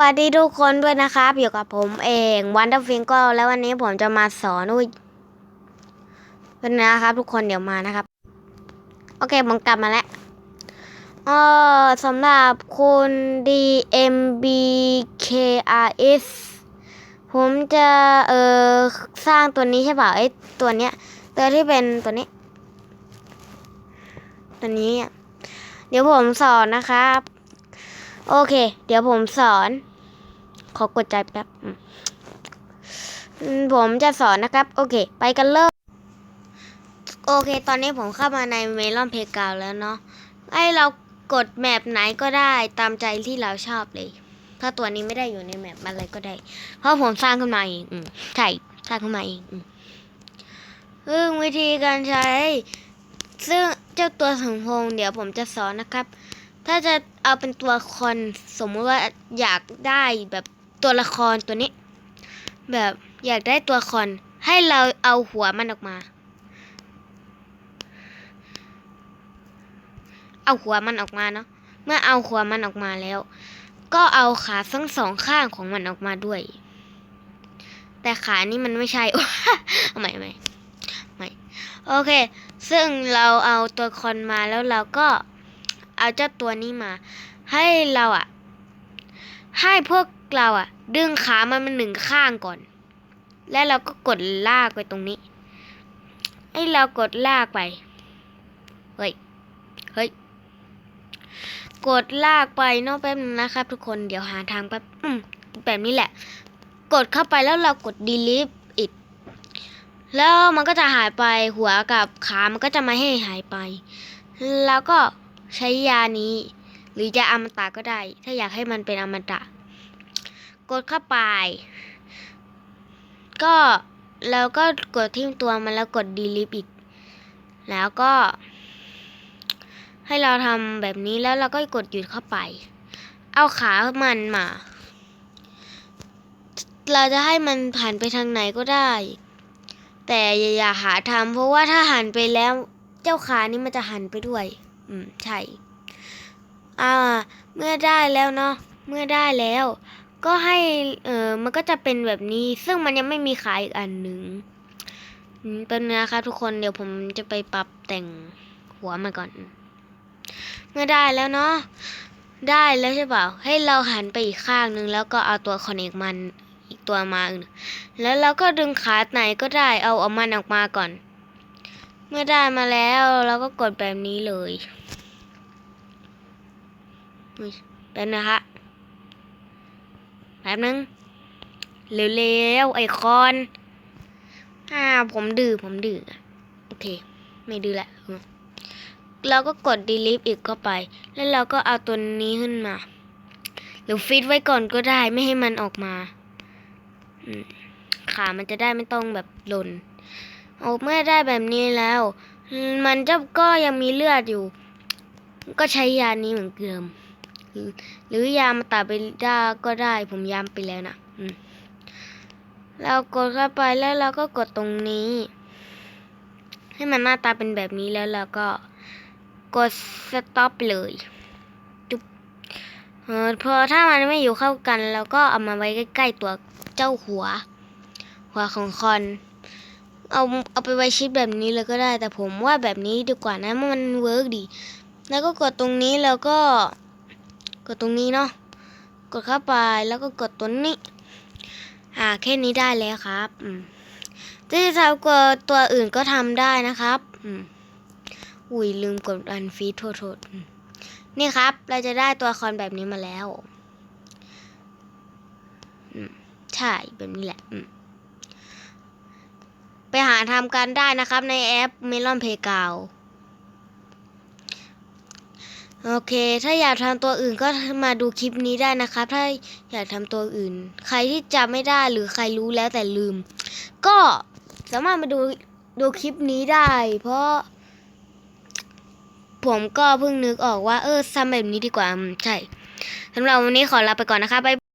สวัสดีทุกคนด้วยนะครับ อยู่กับผมเองวันเดอร์ฟิงก็แล้ววันนี้ผมจะมาสอนอุ้ยเป็นนะครับ ทุกคนเดี๋ยวมานะครับ โอเคผมกลับมาแล้วเออสำหรับคุณ DMBKRS ผมจะเออสร้างตัวนี้ใช่เปล่าไอ้ตัวเนี้ยตัวที่เป็นตัวนี้ ตัวนี้ เดี๋ยวผมสอนนะครับ โอเค เดี๋ยวผมสอน ขอกดใจแป๊บผมจะสอนนะครับ โอเค ไปกันเลยโอเค ตอนนี้ผมเข้ามาในเมลอนเพกาวแล้วเนาะไอเรากดแมปไหนก็ได้ตามใจที่เราชอบเลย ถ้าตัวนี้ไม่ได้อยู่ในแมปอะไรก็ได้ เพราะผมสร้างขึ้นมาเองใช่สร้างขึ้นมาเองซึ่งวิธีการใช้ ซึ่งเจ้าตัวสมพงเดี๋ยวผมจะสอนนะครับ ถ้าจะเอาเป็นตัวครสมมุติว่าอยากได้แบบ ตัวละครตัวนี้ แบบอยากได้ตัวละครให้เราเอาหัวมันออกมา เอาหัวมันออกมาเนาะเมื่อเอาหัวมันออกมาแล้ว ก็เอาขาทั้งสองข้างของมันออกมาด้วย แต่ขานี่มันไม่ใช่เอาใหม่ใหม่ใหม่โอเค ซึ่งเราเอาตัวละคอนมาแล้วเราก็เอาเจ้าตัวนี้มา ให้เราอะ ให้พวกเราอะดึงขามันมาหนึ่งข้างก่อน แล้วเราก็กดลากไปตรงนี้ให้เรากดลากไป เฮ้ย เฮ้ย กดลากไปนอกแป๊บนึงนะครับ ทุกคน เดี๋ยวหาทางแป๊บอืมแบบนี้แหละ กดเข้าไปแล้วเรากด delete it แล้วมันก็จะหายไปหัวกับขา มันก็จะไม่ให้หายไป แล้วก็ใช้ยานี้ หรือยาอมตะก็ได้ ถ้าอยากให้มันเป็นอมตะ กดเข้าไป ก็แล้วก็กดที่ตัวมันแล้วกด delete อีก แล้วก็ ให้เราทำแบบนี้แล้วเราก็กดหยุดเข้าไป เอาขามันมา เราจะให้มันหันไปทางไหนก็ได้ แต่อย่าอย่าหาทำเพราะว่าถ้าหันไปแล้ว เจ้าขานี้มันจะหันไปด้วย อืม ใช่ อ่า เมื่อได้แล้วเนาะ เมื่อได้แล้ว ก็ให้ เออมันก็จะเป็นแบบนี้ ซึ่งมันยังไม่มีขายอีกอันหนึ่งเป็นนะครับทุกคน เดี๋ยวผมจะไปปรับแต่งหัวมันก่อน เมื่อได้แล้วเนาะ ได้แล้วใช่เปล่า ให้เราหันไปอีกข้างหนึ่งแล้วก็เอาตัวคอนเนกมันอีกตัวมา แล้วเราก็ดึงขาไหนก็ได้ เอาเอามันออกมาก่อน เมื่อได้มาแล้วเราก็กดแบบนี้เลย อุ๊ยเป็นนะฮะแป๊บนึงเร็วๆไอคอนอ่าผมดื้อผมดื้อโอเค ไม่ดื้อละเราก็กด delete อีกเข้าไป แล้วเราก็เอาตัวนี้ขึ้นมา หรือฟิตไว้ก่อนก็ได้ไม่ให้มันออกมาขามันจะได้ไม่ต้องแบบหล่นโอ้เมื่อได้แบบนี้แล้ว มันจะก็ยังมีเลือดอยู่ ก็ใช้ยานี้เหมือนเดิม หรือยามาตาไปได้ก็ได้ ผมยามไปแล้วนะเรากดเข้าไปแล้วเราก็กดตรงนี้ ให้มันหน้าตาเป็นแบบนี้แล้วเราก็กดสต็อปเลยจุ๊บเออพอถ้ามันไม่อยู่เข้ากันเราก็เอามาไว้ใกล้ๆตัวเจ้าหัว หัวของคอนเอาเอาไปไว้ชิดแบบนี้เลยก็ได้ แต่ผมว่าแบบนี้ดีกว่านะมันเวิร์กดี แล้วก็กดตรงนี้แล้วก็ กดตรงนี้เนาะกดเข้าไปแล้วก็กดตัวนี้ อ่าแค่นี้ได้แล้วครับอืมจะทำกว่าตัวอื่นก็ทำได้นะครับอืมอุ้ยลืมกดอันฟีดโทษโทษนี่ครับ เราจะได้ตัวคอนแบบนี้มาแล้วอืมใช่แบบนี้แหละอืมไปหาทำกันได้นะครับในแอป Melon Playground โอเค ถ้าอยากทำตัวอื่นก็มาดูคลิปนี้ได้นะครับ ถ้าอยากทำตัวอื่น ใครที่จำไม่ได้หรือใครรู้แล้วแต่ลืม ก็สามารถมาดูดูคลิปนี้ได้ เพราะ ผมก็เพิ่งนึกออกว่า เออทำแบบนี้ดีกว่าใช่สำหรับวันนี้ขอลาไปก่อนนะคะบ๊าย